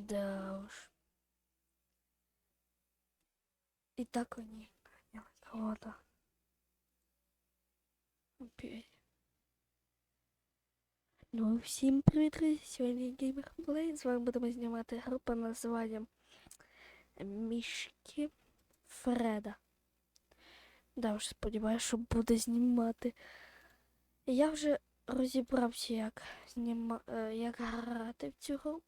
Да уж. И так они кого-то. Опять. Ну, всім привіт! Сьогодні Геймерплей. З вами будемо знімати гру під названням Мішки Фреда. Да, вже сподіваюся, що буде знімати. Я вже розібрався, як, зніма... е, як грати в цю гру.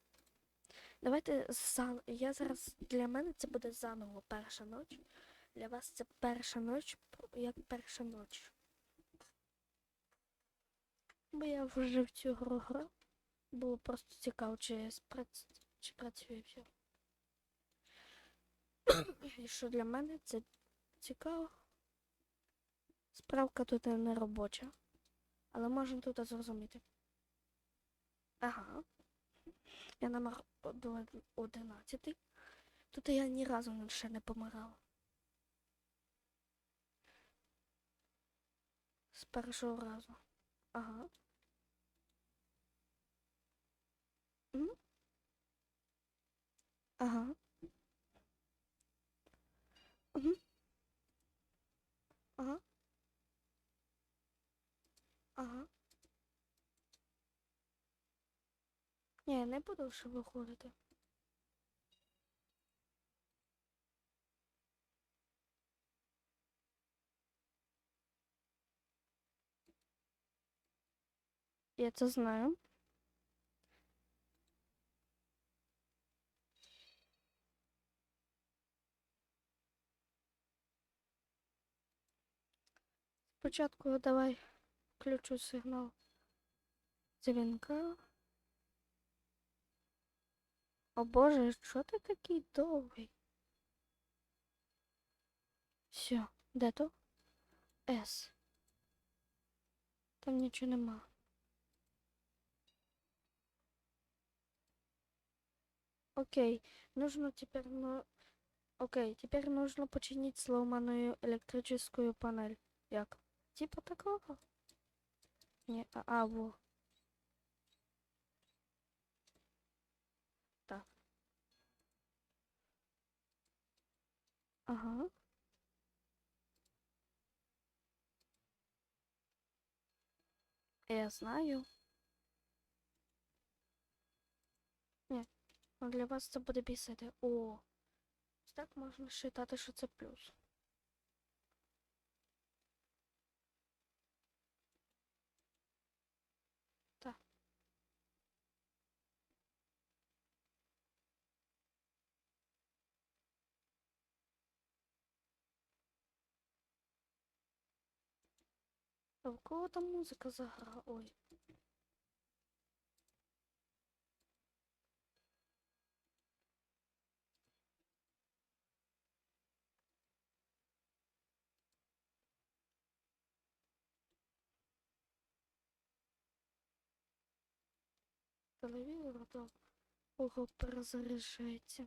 Давайте зан... Я зараз для мене це буде заново перша ніч. Для вас це перша ніч, як перша ніч. Бо я вже в цю гру грав. Було просто цікаво, чи, спрац... чи працює все. І що для мене це цікаво. Справка тут не робоча. Але можна тут зрозуміти. Ага. Я номер 11. Тут я ні разу ще не помирала. З першого разу. Ага. М? Ага. Мгм. Ага. Ага. Ні, не буду ще виходити. Я це знаю. Спочатку давай включу сигнал дзвінка. О боже, що ти такий довгий? Все, де то? С. Там нічого нема. Окей, нужно теперь, ну... Окей, теперь нужно починить сломанную электрическую панель. Як? Типа такого? Не, а, а во. Так. Ага. Я знаю. Ні, ну для вас це буде бісити. О. Так можна вважати, що це плюс. Так. А в кого там музика заграла? Ой. Телевізор то ого перезаряджається.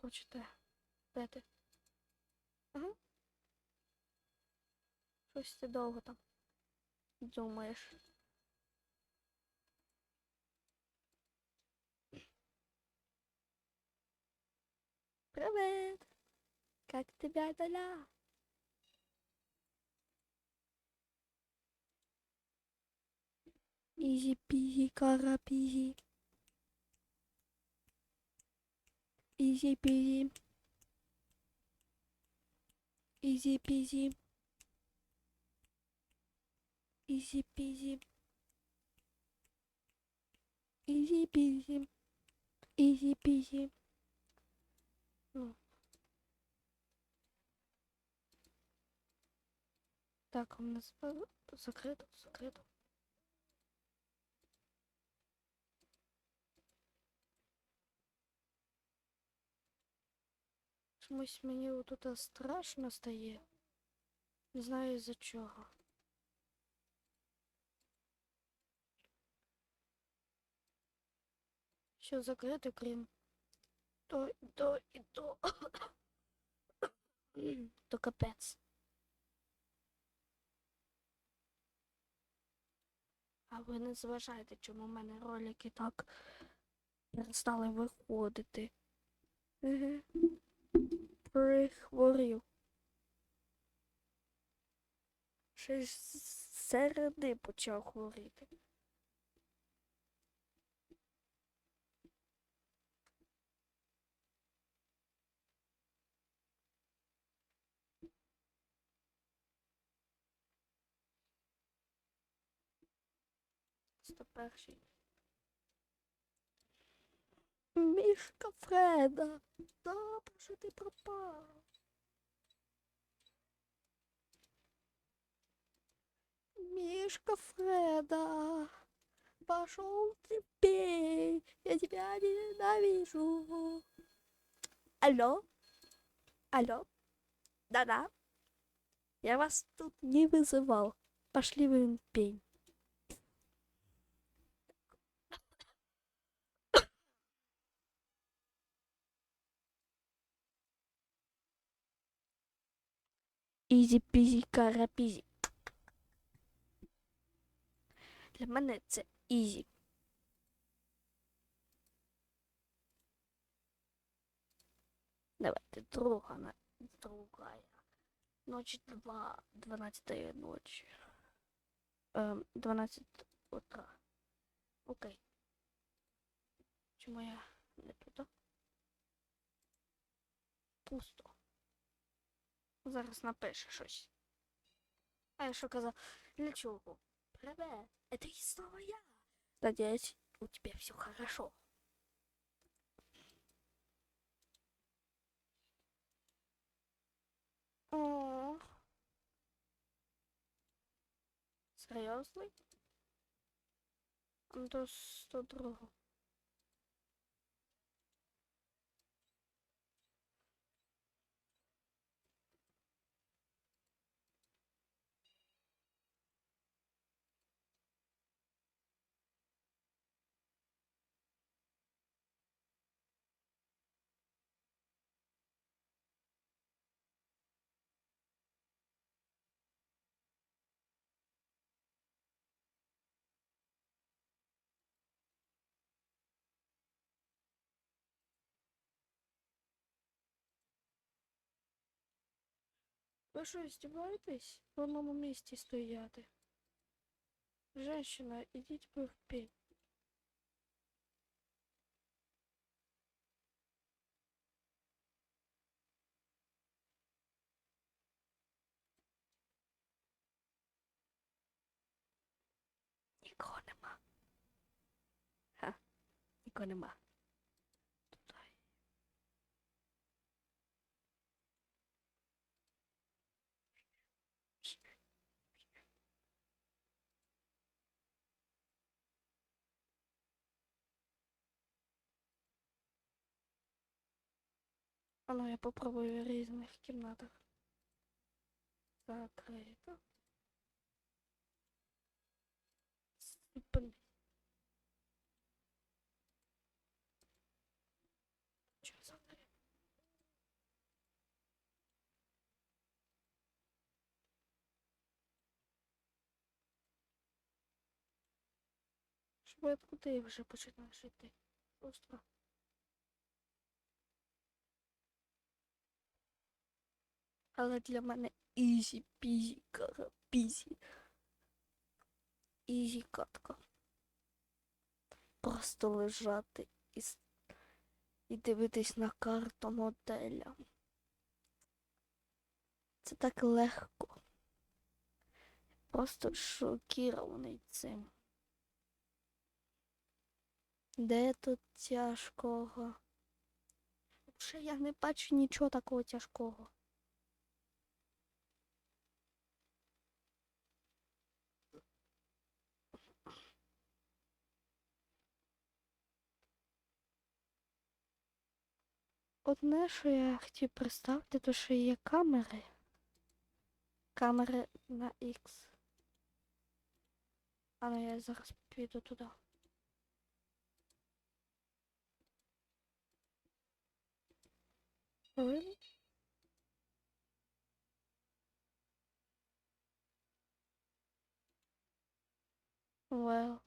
хочете пити? Угу. Щось ти довго там думаєш. Привет! Как тебя доля? Изи-пизи-карапизи. Ізі пізі. Ізі пізі. Ізі пізі. Ізі пізі. Ізі пізі. Так, у нас закрыто, закрито. Чомусь мені отут страшно стає. Не знаю із-за чого. Що закрито, крім то, і то і то. то капець. А ви не зважаєте, чому в мене ролики так перестали виходити. Еге. Прихворів. Ще з середи почав хворіти. Сто перший. Мішка Фреда. Добре, що ти пропав. Мишка Фреда, пошел ты пей, я тебя ненавижу. Алло? Алло? Да-да. Я вас тут не вызывал. Пошли вы пень. Ізі-пізі, карапізі. Для мене це ізі. Давайте друга на другая. Ночь два, 12 ночи. Эм, 12 утра. Окей. Чому я не туди? Пусто. Зараз напише щось. А я що казав? Для чого? Привет, это и снова я. Надеюсь, у тебя все хорошо. О. Серйозний? Ну, До 102. Ви що, здіваєтесь? В одному місці стояти. Женщина, ідіть ви в пень. Нікого нема. Ха, нікого нема. А ну я попробую в різних кімнатах. Закрито. Зупини. Що за куди вже починаєш йти? Просто. Але для мене ізі пізі карапізі. Ізі катка. Просто лежати і, і дивитись на карту моделя. Це так легко. Просто шокірований цим. Де тут тяжкого? Вже я не бачу нічого такого тяжкого. Одне, що я хотів представити, то що є камери. Камери на X. А ну я зараз піду туди. Really? Well.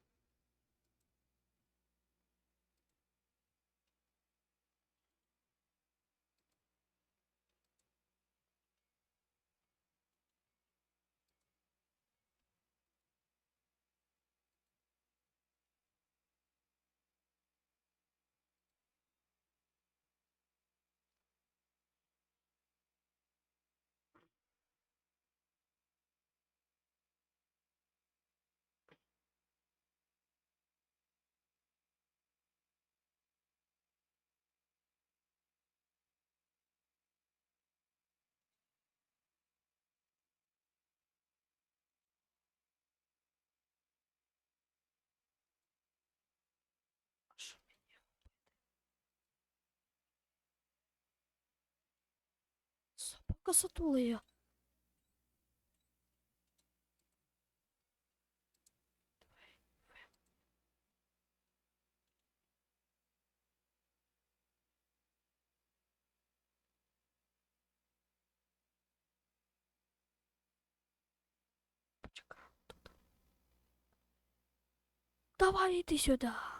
Сатулея. Почекай тут. Давай иди сюда.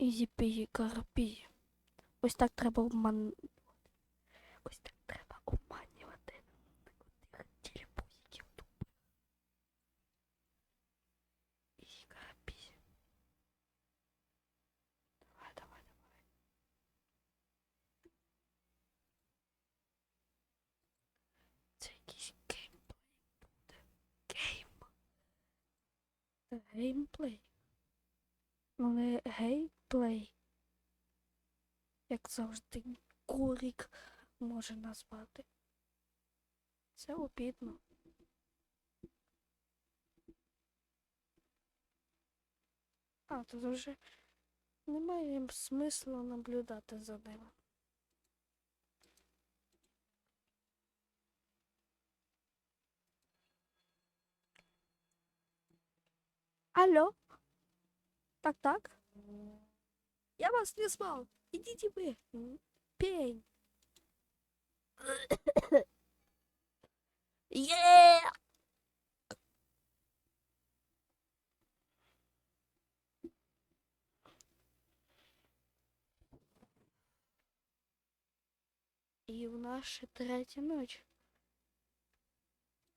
Ізі пізі карпі. Ось так треба обман... Ось так треба обманювати. Отих телепузиків тупих. Ізі карпі. Давай, давай, давай. Це якийсь геймплей буде. Гейм. Геймплей. Ну не геймплей. Як завжди курик може назвати. Це обідно. А, тут вже немає смислу наблюдати за ним. Алло? Так, так. Я вас не звал. Идите вы. Пень. Е! І в ще третя ніч.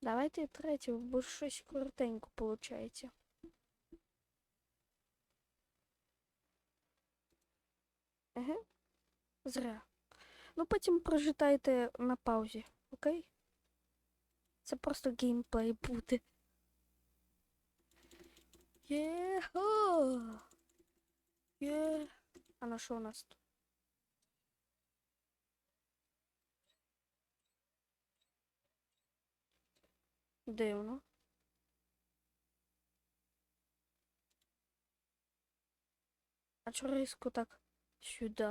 Давайте третю, бо щось коротенько. Еге. Зря. Ну потім прочитайте на паузі, окей? Це просто геймплей буде. Єхо! Є. А на що у нас тут? Дивно. А чого різко так сюди?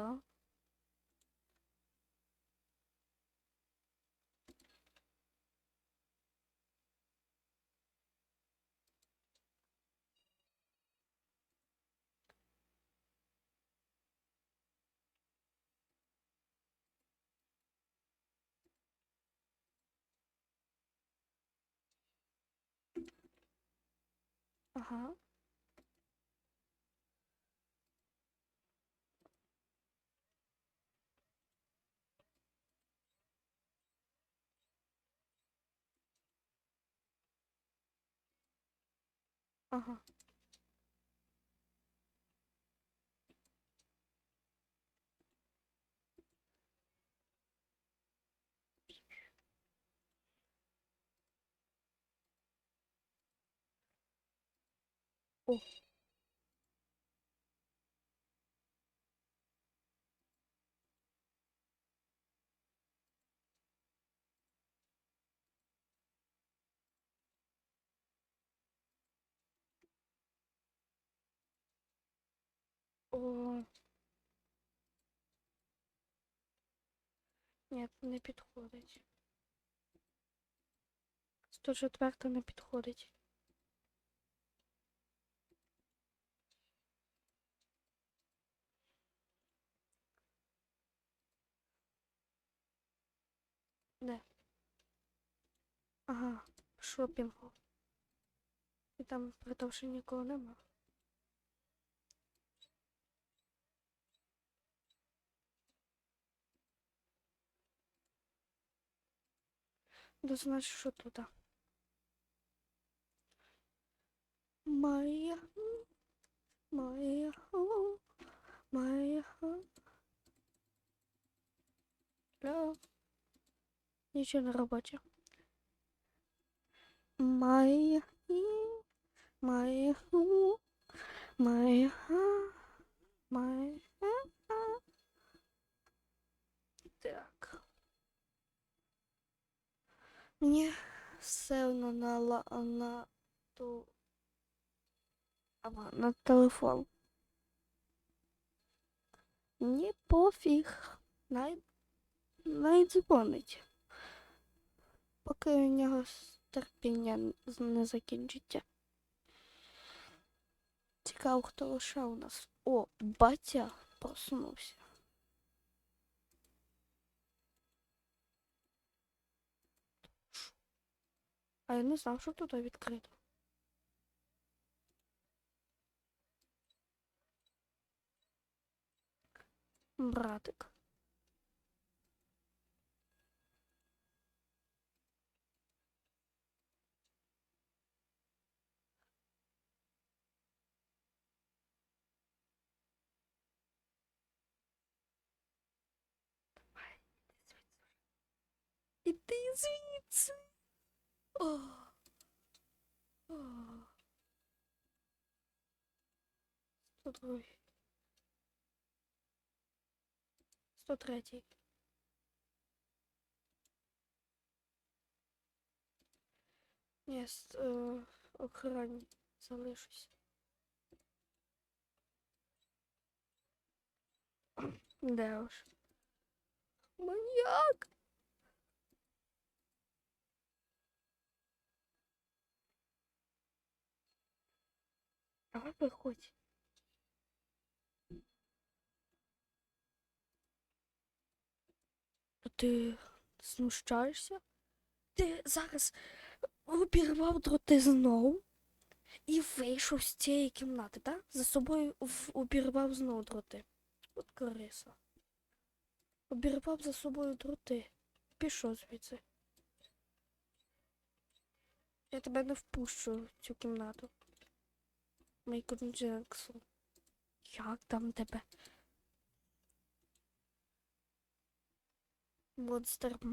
Ага. Ага. О. О. Ні, не підходить. 104 не підходить. Де? Ага, в шопінгу. І там тому, нікого нема. Да значить, що тут? Моя, моя, моя. Алло. Нічого не робоче. Моя, моя, моя, моя. Так. Мені все одно на, ла- на ту на телефон. Мені пофіг. Най, най дзвонить. Поки у нього терпіння не закінчиться. Цікаво, хто лише у нас. О, батя проснувся. А я не знав, що тут відкрито. Братик. Іди звідси. О. О. 102. 103. Ні, з е, охороні залишусь. Де уж? Маньяк! Давай виходь. А Ти знущаєшся? Ти зараз обірвав дроти знову і вийшов з цієї кімнати, так? За собою обірвав знову дроти. От Кариса. Обірвав за собою дроти. Пішов звідси. Я тебе не впущу в цю кімнату. Майкл Джексон. Як там тебе? Монстр в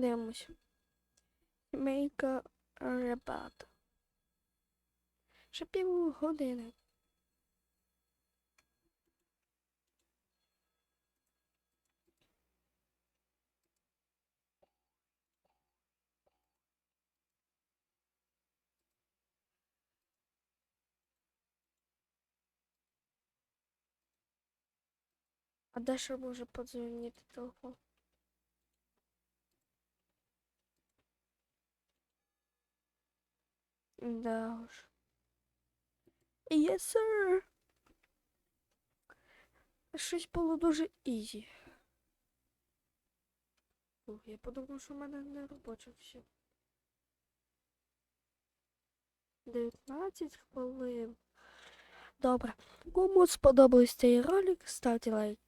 Дивимось. Сімейка ребят. Ще пів години. А ще може подзвонити телефон? Да уж. Yes, sir. Щось було дуже ізі. Фух, я подумав, що в мене не робоче все. 19 хвилин. Добре. Кому сподобався цей ролик, ставте лайк.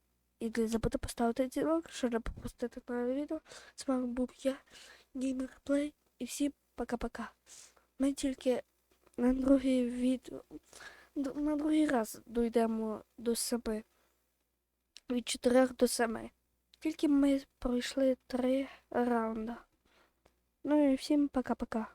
І не забудьте поставити дзвінок, щоб не пропустити нове відео. З вами був я, Геймерплей. І всім пока-пока. Ми тільки на другий від... на другий раз дійдемо до семи. Від 4 до 7. Тільки ми пройшли три раунда. Ну і всім пока-пока.